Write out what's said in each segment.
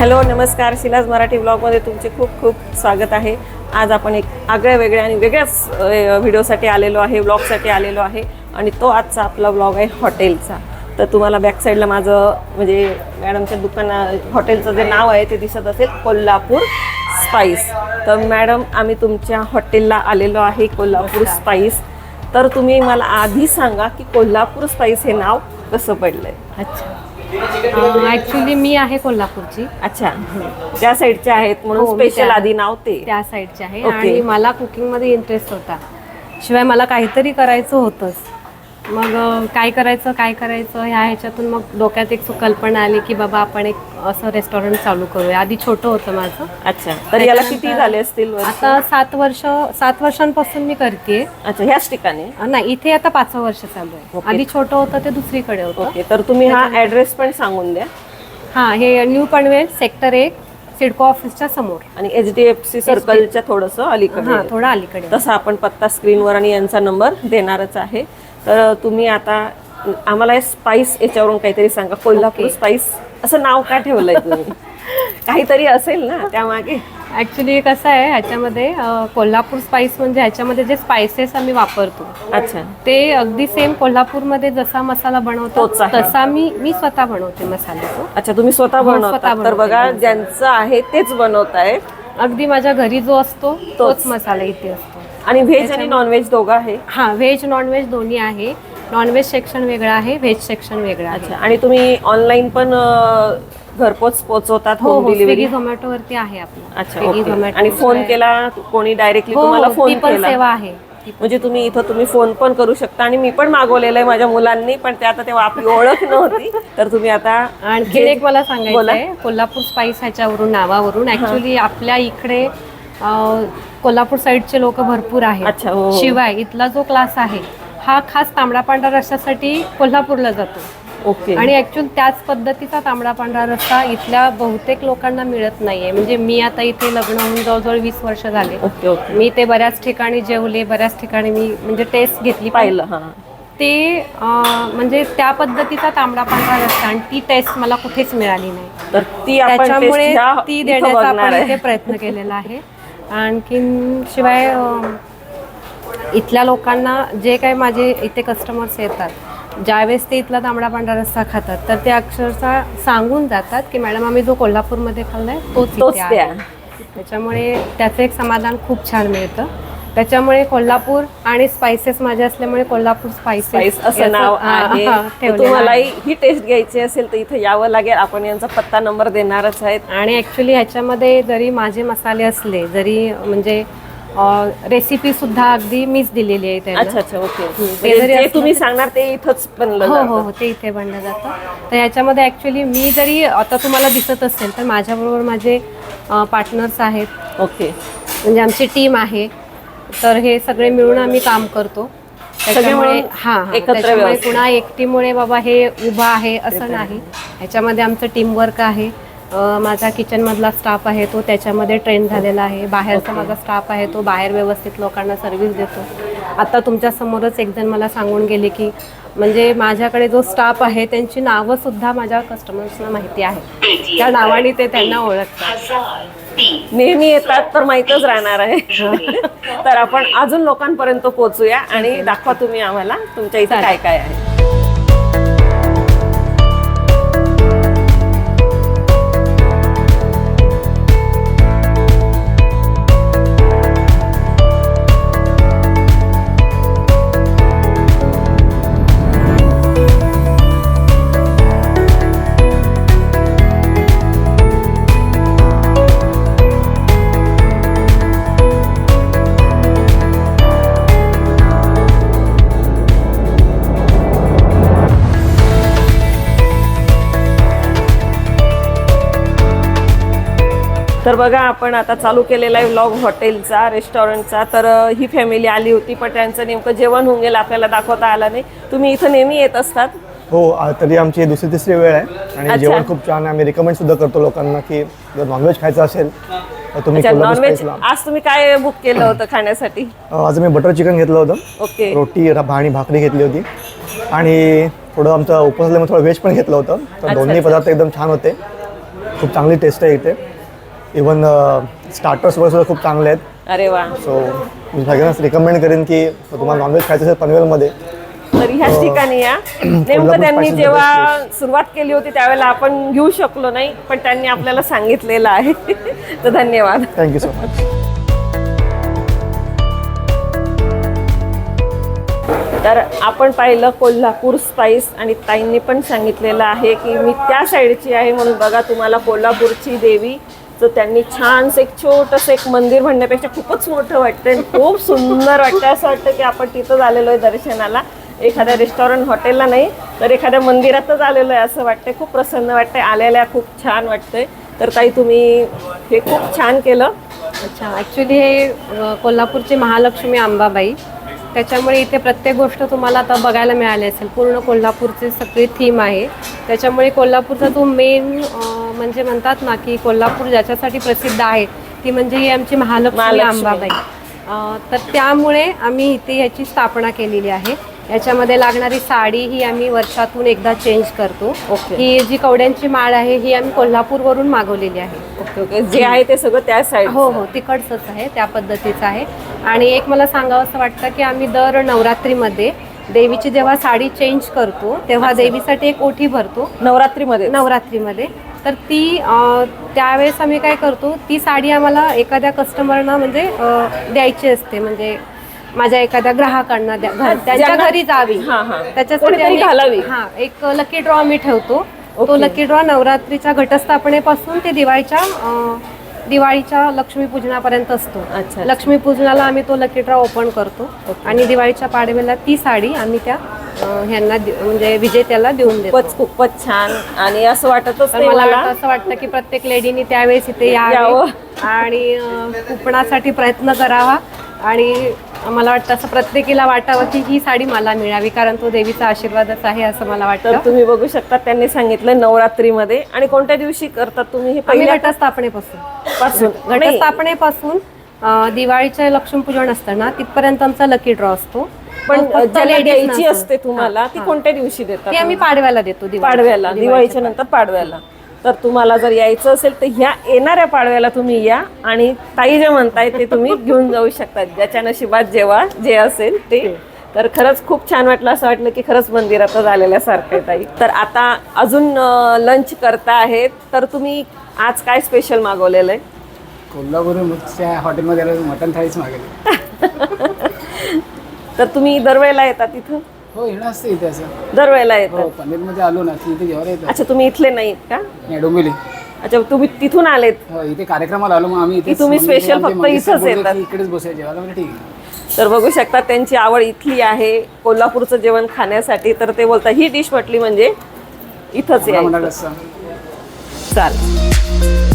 Hello नमस्कार. शिलाज मराठी ब्लॉगमध्ये तुमचे खूप खूप स्वागत आहे. आज आपण एक आगळ्या वेगळ्या आणि वेगळ्याच व्हिडिओसाठी आलेलो आहे ब्लॉगसाठी आलेलो आहे आणि तो आजचा आपला ब्लॉग आहे हॉटेलचा. तर तुम्हाला बॅकसाईडला माझं म्हणजे मॅडमच्या दुकाना हॉटेलचं जे नाव आहे ते दिसत असेल कोल्हापूर स्पाईस. तर मॅडम आम्ही तुमच्या हॉटेलला आलेलो आहे कोल्हापूर स्पाईस. तर तुम्ही मला आधी सांगा की कोल्हापूर स्पाईस हे नाव कसं पडलं आहे अच्छा. ॲक्च्युली मी आहे कोल्हापूरची. अच्छा. त्या साईडचे आहेत म्हणून हो, मी स्पेशल त्या- आधी नाव ते. त्या साईडची आहे. आणि मला कुकिंगमध्ये इंटरेस्ट होता. शिवाय मला काहीतरी करायचं होतंच. मग काय करायचं काय करायचं ह्या ह्याच्यातून मग डोक्यात एक कल्पना आली की बाबा आपण एक असं रेस्टॉरंट चालू करूया. आधी छोटं होतं माझं. अच्छा. तर याला किती झाले असतील वर्ष? आता सात वर्ष सात वर्षांपासून मी करते. अच्छा ह्याच ठिकाणी? नाही इथे आता पाचवं वर्ष चालू आहे. ओके. आधी छोटं होतं ते दुसरीकडे होतं. ओके तर तुम्ही हा ऍड्रेस पण सांगून द्या. हां हे न्यू पनवेल सेक्टर एक सिडको ऑफिसच्या समोर. आणि एच डी एफ सी सर्कलच्या थोडस अलीकडे. थोडं अलीकडे. तसा आपण पत्ता स्क्रीनवर आणि यांचा नंबर देणारच आहे. तर तुम्ही आता आम्हाला स्पाइस याच्यावरून काहीतरी सांगा. कोल्हापूर स्पाइस असं नाव का ठेवलंय तुम्ही? काहीतरी असेल ना त्यामागे. ऍक्च्युली कसं आहे ह्याच्यामध्ये अं, कोल्हापूर स्पाइस म्हणजे ह्याच्यामध्ये जे स्पायसेस आम्ही वापरतो अच्छा. ते अगदी सेम कोल्हापूरमध्ये जसा मसाला बनवतो तोच आहे. तसा मी मी स्वतः बनवते मसाला तो अच्छा तुम्ही स्वतः हो, बनवता. स्वतः तर बनवते. बघा ज्यांचं आहे तेच बनवताय. अगदी माझ्या घरी जो असतो तोच. मसाला इथे असतो. आणि व्हेज आणि नॉनव्हेज दोघं आहे? हां व्हेज नॉनव्हेज दोन्ही आहे. नॉनव्हेज सेक्शन वेगळं आहे व्हेज सेक्शन वेगळं आहे. अच्छा आणि तुम्ही ऑनलाईन पण घरपोच पोहोचवतात हो होम डिलिव्हरी स्विगी झोमॅटोवरती आहे आपलं. अच्छा झोमॅटो आणि फोन केला कोणी डायरेक्टली हो तुम्हाला हो, फोन ती पण केला. सेवा आहे. म्हणजे तुम्ही इथं तुम्ही फोन पण करू शकता आणि मी पण मागवलेलं आहे माझ्या मुलांनी पण ते आता तेव्हा आपली ओळख नव्हती. तर तुम्ही आता आणखीन एक मला सांगायचं कोल्हापूर स्पाइस ह्याच्यावरून नावावरून. ऍक्च्युली आपल्या इकडे कोल्हापूर साईडचे लोक भरपूर आहेत. अच्छा हो हो. शिवाय इथला जो क्लास आहे हा खास तांबडा पांढरा रस्त्यासाठी कोल्हापूरला जातो. ओके. आणि ऍक्च्युअल त्याच पद्धतीचा तांबडा पांढरा रस्ता इथल्या बहुतेक लोकांना मिळत नाहीये. म्हणजे मी आता इथे लग्न होऊन जवळजवळ वीस वर्ष झाले. Okay okay. मी ते बऱ्याच ठिकाणी जेवले बऱ्याच ठिकाणी मी म्हणजे टेस्ट घेतली पाहिलं हा. ते अं, म्हणजे त्या पद्धतीचा तांबडा पांढरा रस्ता आणि ती टेस्ट मला कुठेच मिळाली नाही. तर ती आपण त्याच्यामुळे ती देण्याचा आपण इथे प्रयत्न केलेला आहे. आणखीन शिवाय इथल्या लोकांना जे काही माझे इथे कस्टमर्स येतात ज्यावेळेस ते इथला तांबडा पांढरा रस्सा खातात तर ते अक्षरशः सांगून जातात की मॅडम आम्ही जो कोल्हापूरमध्ये खाल्लाय तोच तोच. आहे त्याच्यामुळे त्याचं एक समाधान खूप छान मिळतं त्याच्यामुळे कोल्हापूर आणि स्पायसेस माझे असल्यामुळे कोल्हापूर स्पायसेस असं नाव आहे. तर तुम्हालाही ही टेस्ट घ्यायची असेल तर इथं यावं लागेल. आपण यांचा पत्ता नंबर देणारच आहेत. आणि ॲक्च्युली ह्याच्यामध्ये जरी माझे मसाले असले जरी म्हणजे रेसिपी सुद्धा अगदी मीच दिलेली आहे अच्छा त्यांना अच्छा ओके ते म्हणजे तुम्ही सांगणार ते इथंच बनलं हो. हो हो ते इथे बनलं जातं. तर ह्याच्यामध्ये ॲक्च्युली मी जरी आता तुम्हाला दिसत असेल तर माझ्याबरोबर माझे पार्टनर्स आहेत. ओके. म्हणजे आमची टीम आहे. तर हे सगळे मिळून आम्ही काम करतो. त्याच्यामुळे हा त्याच्यामुळे. कुणा एकटीमुळे बाबा हे उभा आहे असं नाही. ह्याच्यामध्ये आमचं टीमवर्क आहे. माझा किचनमधला स्टाफ आहे तो त्याच्यामध्ये ट्रेन झालेला आहे. बाहेरचा माझा स्टाफ आहे तो बाहेर व्यवस्थित लोकांना सर्व्हिस देतो. आता तुमच्या समोरच एक जण मला सांगून गेले की म्हणजे माझ्याकडे जो स्टाफ आहे त्यांची नावं सुद्धा माझ्या कस्टमर्सना माहिती आहे. त्या नावाने ते त्यांना ओळखतात. नेहमी येतात तर माहीतच राहणार आहे. तर आपण अजून लोकांपर्यंत पोहोचूया आणि दाखवा तुम्ही आम्हाला तुमच्या इथे. काय काय आहे. तर बघा आपण आता चालू केलेला आहे व्लॉग हॉटेलचा रेस्टॉरंटचा तर ही फॅमिली आली होती पण त्यांचं नेमकं जेवण होऊन गेलं आपल्याला दाखवता आलं नाही. तुम्ही इथं नेहमी येत असतात? हो तरी आमची दुसरी तिसरी वेळ आहे. आणि जेवण खूप छान आहे. आम्ही रिकमेंड सुद्धा करतो लोकांना की जर नॉनव्हेज खायचं असेल तर तुम्ही अच्छा नॉनव्हेज आज तुम्ही काय बुक केलं होतं खाण्यासाठी? आज आम्ही बटर चिकन घेतलं होतं. ओके. रोटी आणि भाकरी घेतली होती. आणि थोडं आमचं उपवास थोडं व्हेज पण घेतलं होतं. तर दोन्ही. पदार्थ एकदम छान होते. खूप चांगली टेस्ट आहे इथे. इवन स्टार्टर्स वगैरे सुद्धा खूप चांगले आहेत. अरे वा. सो मी सगळ्यांनाच रिकमेंड करेन की तुम्हाला नॉनव्हेज खायचं असेल पनवेलमध्ये तर ह्याच ठिकाणी या. नेमकं त्यांनी जेव्हा सुरुवात केली होती त्यावेळेला आपण घेऊ शकलो नाही पण त्यांनी आपल्याला सांगितलेलं आहे. तर धन्यवाद. थँक्यू सो मच तर आपण पाहिलं कोल्हापूर स्पाईस आणि ताईंनी पण सांगितलेलं आहे की मी त्या साईडची आहे म्हणून बघा तुम्हाला कोल्हापूरची देवी तर त्यांनी छानसं एक छोटंसं एक मंदिर म्हणण्यापेक्षा खूपच मोठं वाटतं आणि खूप सुंदर वाटतं असं वाटतं की आपण तिथंच आलेलो आहे दर्शनाला. एखाद्या रेस्टॉरंट हॉटेलला नाही तर एखाद्या मंदिरातच आलेलो आहे असं वाटतंय. खूप प्रसन्न वाटतंय. आलेल्या खूप छान वाटतंय. तर ताई तुम्ही हे खूप छान केलं. अच्छा ॲक्च्युली हे कोल्हापूरची महालक्ष्मी अंबाबाई त्याच्यामुळे इथे प्रत्येक गोष्ट तुम्हाला आता बघायला मिळाली असेल. पूर्ण कोल्हापूरची सगळी थीम आहे. त्याच्यामुळे कोल्हापूरचा जो मेन म्हणजे म्हणतात ना की कोल्हापूर ज्याच्यासाठी प्रसिद्ध आहे ती म्हणजे ही आमची महालक्ष्मी. अंबाबाई तर त्यामुळे आम्ही इथे याची स्थापना केलेली आहे. याच्यामध्ये लागणारी साडी ही आम्ही वर्षातून एकदा चेंज करतो. ओके. ही जी कवड्यांची माळ आहे ही आम्ही कोल्हापूरवरून मागवलेली आहे. Okay okay. जे आहे ते सगळं त्या साईड हो हो. तिकडचंच आहे त्या पद्धतीचं आहे. आणि एक मला सांगावं असं वाटतं की आम्ही दर नवरात्रीमध्ये देवीची जेव्हा साडी चेंज करतो तेव्हा देवीसाठी एक ओठी भरतो. नवरात्रीमध्ये नवरात्रीमध्ये. तर ती त्यावेळेस आम्ही काय करतो ती साडी आम्हाला एखाद्या कस्टमरना म्हणजे द्यायची असते म्हणजे माझ्या एखाद्या ग्राहकांना द्या त्यांच्या घरी जावी हां, हां. त्याच्यासाठी घालावी. हा एक लकी ड्रॉ आम्ही ठेवतो तो. लकी ड्रॉ नवरात्रीच्या घटस्थापनेपासून ते दिवाळीच्या दिवाळीच्या लक्ष्मीपूजनापर्यंत असतो अच्छा. लक्ष्मीपूजनाला आम्ही तो लकी ड्रॉ ओपन करतो आणि दिवाळीच्या पाडव्याला ती साडी आम्ही त्या ह्यांना म्हणजे विजेत्याला देऊन देतो. खूपच खूपच छान. आणि असं वाटतच तर नाही मला मला. वाटतं- असं वाटतं की प्रत्येक लेडीनी त्यावेळेस इथे यावं. यावं. आणि अं, कुपणासाठी प्रयत्न करावा. आणि मला वाटतं असं प्रत्येकीला वाटावं की ही साडी मला मिळावी कारण तो देवीचा आशीर्वादच आहे असं मला तर वाटतं. तुम्ही बघू शकता त्यांनी सांगितलं नवरात्रीमध्ये. आणि कोणत्या दिवशी करतात तुम्ही हे आम्ही पहिल्या घटस्थापनेपासून. पासून. घटस्थापनेपासून अं, दिवाळीचं लक्ष्मीपूजन असतं ना तिथपर्यंत आमचा लकी ड्रॉ असतो. पण फक्त ज्याला ladies द्यायची. असते तुम्हाला ती कोणत्या दिवशी. देतात ती आम्ही पाडव्याला देतो दिवाळीच्या- पाडव्याला दिवाळीच्या नंतर पाडव्याला. तर तुम्हाला जर यायचं असेल तर ह्या येणाऱ्या पाडव्याला तुम्ही या आणि ताई जे म्हणताय ते तुम्ही घेऊन जाऊ शकता. ज्याच्या नशिबात जेव्हा जे असेल ते. तर खरंच खूप छान वाटलं असं वाटलं की खरंच मंदिरातच आलेल्यासारखं आहे ताई. तर आता अजून लंच करता आहेत. तर तुम्ही आज काय स्पेशल मागवलेलं आहे? कोल्हापूरच्या हॉटेलमध्ये आलो मटन थाळीच मागेल तर तुम्ही दरवेळेला येतात तिथं? हो येणं असते इथे असं. दरवेळेला हो येतात. आलो ना की इथे जेवायला येतात. अच्छा तुम्ही इथले नाहीत का? नाही डोंबिवली. अच्छा तुम्ही तिथून आलेत. हो इथे कार्यक्रमाला आलो मग आम्ही इथे तुम्ही special फक्त इथंच येतात? इकडेच बसायचे जेवायला म्हणजे ठीक आहे. तर बघू शकता त्यांची आवड इथली आहे. कोल्हापूरचं जेवण खाण्यासाठी तर ते बोलतात ही डिश म्हटली म्हणजे इथंच मला म्हणाल यायचं. असं चाल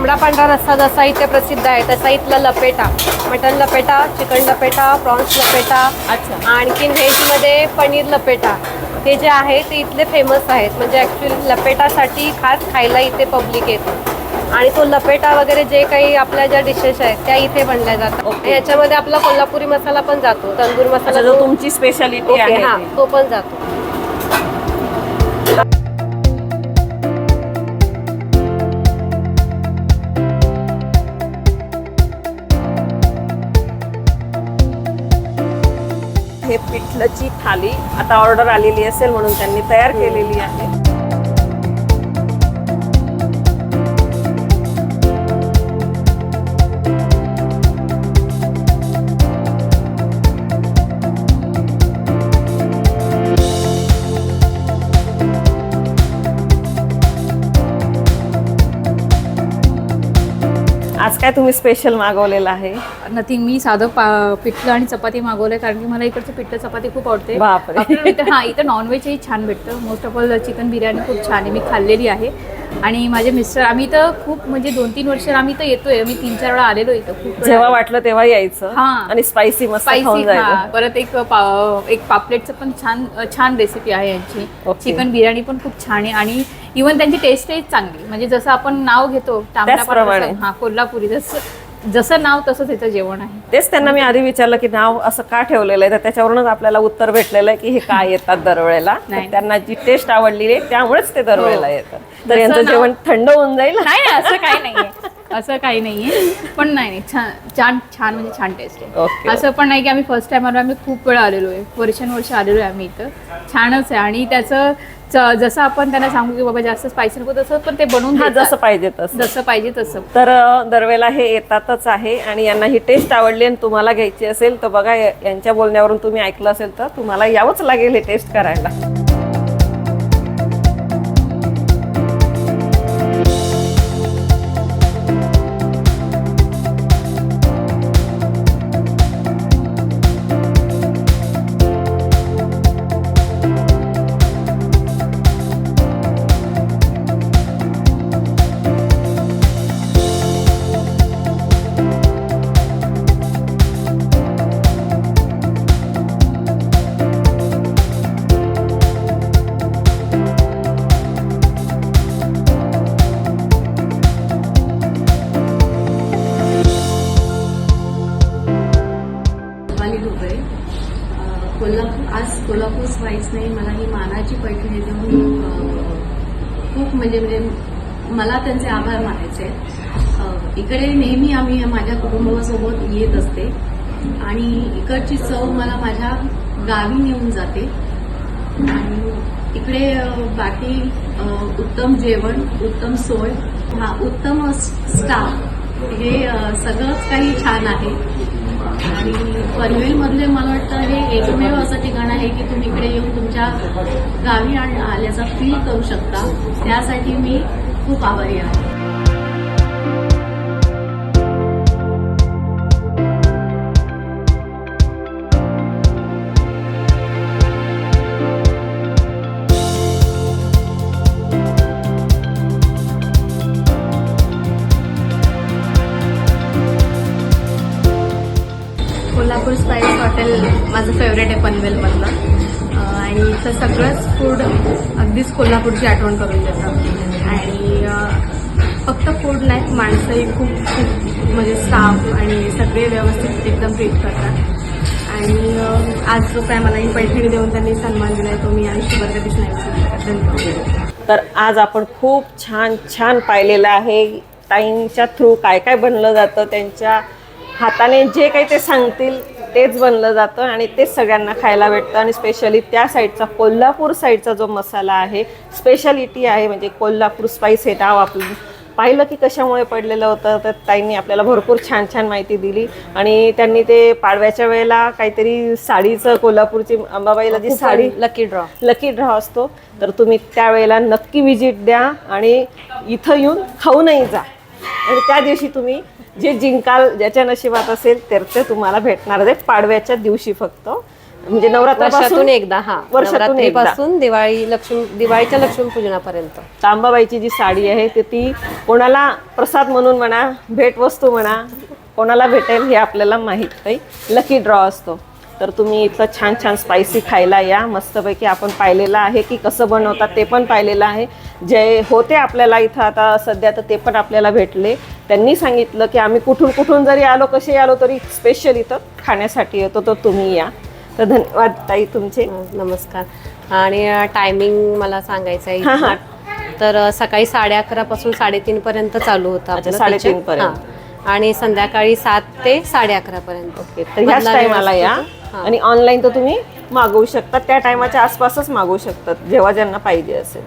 तांबडा पांढरा रस्सा जसा इथे प्रसिद्ध आहे तसा इथला लपेटा. मटन लपेटा चिकन लपेटा प्रॉन्स लपेटा अच्छा. आणखीन व्हेजमध्ये पनीर लपेटा. हे जे आहे ते इथले फेमस आहेत. म्हणजे ॲक्च्युली लपेटासाठी खास खायला इथे पब्लिक येतं. आणि तो लपेटा वगैरे जे काही आपल्या ज्या डिशेस आहेत त्या इथे बनल्या जातात. याच्यामध्ये आपला कोल्हापुरी मसाला पण जातो. तंदूर मसाला जो तुमची स्पेशालिटी आहे हा. तो पण जातो. हे पिठलची थाली. आता ऑर्डर आलेली असेल म्हणून त्यांनी तयार केलेली आहे. काय तुम्ही स्पेशल मागवलेलं आहे? नथिंग मी साधं पा पिठलं आणि चपाती मागवलंय कारण की मला इकडचं पिठलं चपाती खूप आवडते. बापरे. आपल्याला इथं हां इथं नॉनव्हेजही छान भेटतं. Most of all chicken biryani खूप छान आहे. मी खाल्लेली आहे. आणि माझे मिस्टर आम्ही तर खूप म्हणजे दोन तीन वर्ष आम्ही तर येतोय. मी तीन चार वेळा आलेलो इथं. खूप जेव्हा वाटलं तेव्हा यायचं. हा. आणि स्पायसी मस्त खाऊन स्पायसी जायचं परत एक पा- एक पापलेटचं पण छान छान रेसिपी आहे यांची. चिकन बिर्याणी पण खूप छान आहे. आणि इवन त्यांची टेस्टही चांगली. म्हणजे जसं आपण नाव घेतो तांबडा हा कोल्हापुरी जसं जसं नाव तसंच याचं जेवण आहे. तेच त्यांना मी आधी विचारलं की नाव असं का ठेवलेलं आहे? तर त्याच्यावरूनच आपल्याला उत्तर भेटलेलं आहे की हे काय येतात दरवेळेला. तर. त्यांना जी टेस्ट आवडलेली आहे त्यामुळेच ते दरवेळेला हो. येतात. तर यांचं नाव- जेवण थंड होऊन जाईल. नाही नाही, असं काही नाहीये. असं काही नाहीये. पण नाही नाही छान छान छान म्हणजे छान टेस्ट. आहे. असं पण नाही की आम्ही फर्स्ट टाइम आलो आम्ही खूप वेळा आलेलो आहे. वर्षानुवर्ष आलेलो आहे आम्ही इथं. छानच आहे. आणि त्याचं जसं आपण त्यांना सांगू की बाबा जास्त स्पायसी नको तसं पण ते बनवून हा. जसं पाहिजे तसं. जसं पाहिजे तसं. तर दरवेळेला हे येतातच आहे आणि यांना ही टेस्ट आवडली आणि तुम्हाला घ्यायची असेल तर बघा यांच्या बोलण्यावरून तुम्ही ऐकलं असेल तर तुम्हाला यावंच लागेल हे टेस्ट करायला. काहीच नाही. मला ही मानाची पैठणी देऊन खूप म्हणजे म्हणजे मला त्यांचे आभार मानायचे इकडे नेहमी आम्ही माझ्या कुटुंबासोबत येत असते. आणि इकडची चव मला माझ्या गावी नेऊन जाते. आणि इकडे बाकी उत्तम जेवण उत्तम सोय हा उत्तम स्टाफ हे सगळंच काही छान आहे. आणि पनवेलमधले मला वाटतं हे एकमेव असं ठिकाण आहे की तुम्ही इकडे येऊन तुमच्या गावी आल्याचा फील करू शकता. त्यासाठी मी खूप आभारी आहे. माझं फेवरेट आहे पनवेलमधलं आणि इथं सगळंच फूड अगदीच कोल्हापूरची आठवण करून देतं आणि फक्त फूड नाही माणसंही खूप खूप म्हणजे स्टाफ आणि सगळे व्यवस्थित एकदम ट्रीट करतात. आणि आज जो काय मला ही पैठणी देऊन त्यांनी सन्मान दिला आहे तो मी आयुष्यभर कधीच नाही. तर आज आपण खूप छान छान पाहिलेलं आहे. ताईंच्या थ्रू काय काय बनलं जातं त्यांच्या हाताने जे काही ते सांगतील तेच बनलं जातं आणि तेच सगळ्यांना खायला भेटतं. आणि स्पेशली त्या साईडचा कोल्हापूर साईडचा जो मसाला आहे स्पेशालिटी आहे म्हणजे कोल्हापूर स्पाईस हे नाव आपलं. पाहिलं की कशामुळे पडलेलं होतं तर ताईंनी आपल्याला भरपूर छान छान माहिती दिली. आणि त्यांनी ते पाडव्याच्या वेळेला काहीतरी साडीचं कोल्हापूरची अंबाबाईला जी sari lucky draw lucky draw असतो तर तुम्ही त्यावेळेला नक्की विजिट द्या आणि इथं येऊन खाऊनही जा. आणि त्या दिवशी तुम्ही जे जिंकाल ज्याच्या नशिबात असेल तर ते तुम्हाला भेटणार. आहे पाडव्याच्या दिवशी फक्त. म्हणजे नवरात्रापासून एकदा हा. वर्षातून दिवाळी लक्ष्मी दिवाळीच्या लक्ष्मीपूजनापर्यंत. तांबाबाईची जी साडी आहे ते ती कोणाला प्रसाद म्हणून म्हणा भेटवस्तू म्हणा कोणाला भेटेल हे आपल्याला माहीत नाही लकी ड्रॉ असतो. तर तुम्ही इथलं छान छान स्पायसी खायला या मस्तपैकी आपण पाहिलेलं आहे की कसं बनवतात ते पण पाहिलेलं आहे जे होते आपल्याला इथं आता सध्या तर ते पण आपल्याला भेटले त्यांनी सांगितलं की आम्ही कुठून कुठून जरी आलो कसे आलो तरी स्पेशल इथं खाण्यासाठी येतो तर तुम्ही या तर धन्यवाद ताई तुमचे नमस्कार आणि टायमिंग मला सांगायचं आहे हा, हा. तर सकाळी साडे अकरा पासून साडेतीन पर्यंत चालू होतं अच्छा, आपलं साडेतीन kitchen. पर्यंत. हा. आणि संध्याकाळी सात ते साडे अकरा पर्यंत ओके तर ह्याच मधला टायमाला या तो. आणि ऑनलाईन तर तुम्ही मागवू शकता. त्या टायमाच्या आसपासच मागवू शकतात जेव्हा ज्यांना पाहिजे असेल.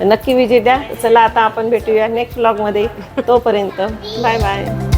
नक्की विजय द्या. चला आता आपण भेटूया नेक्स्ट ब्लॉगमध्ये तोपर्यंत. Bye bye